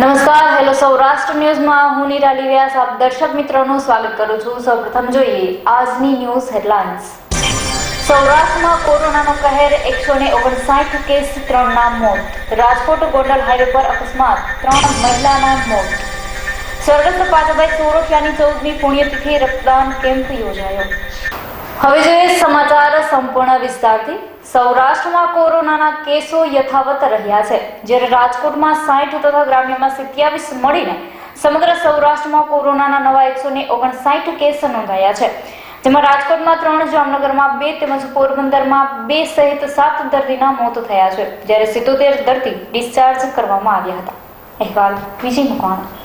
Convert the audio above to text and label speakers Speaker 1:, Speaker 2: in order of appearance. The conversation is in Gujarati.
Speaker 1: હેલો સૌરાષ્ટ્ર ન્યૂઝમાં હું નિરાલી વ્યાસ, આપ દર્શક મિત્રોનું સ્વાગત કરું છું. સૌપ્રથમ જોઈએ આજની ન્યૂઝ હેડલાઇન્સ. સૌરાષ્ટ્રમાં કોરોનાનો કહેર એકસો ને ઓગણસાઠ કેસ, ત્રણના મોત. રાજકોટ ગોંડલ હાઈવે પર અકસ્માત, ત્રણ મહિલાના મોત. સ્વર્ગસ્થ પાટાભાઈ સોરઠિયાની ચૌદમી પુણ્યતિથિ રક્તદાન કેમ્પ યોજાયો. હવે જોઈએ સમાચાર સંપૂર્ણ વિસ્તારથી સૌરાષ્ટ્રમાં કોરોનાના કેસો યથાવત રહ્યા છે, જ્યારે રાજકોટમાં સાઠ તથા ગ્રામ્યમાં સિત્યાવીસ મળીને સમગ્ર સૌરાષ્ટ્રમાં કોરોનાના નવા એકસો ને ઓગણસાઠ કેસ નોંધાયા છે. જેમાં રાજકોટમાં ત્રણ, જામનગરમાં બે તેમજ પોરબંદરમાં બે સહિત સાત દર્દીના મોત થયા છે, જ્યારે સિત્તોતેર દર્દી ડિસ્ચાર્જ કરવામાં આવ્યા હતા. અહેવાલ વિજય મકવાણા.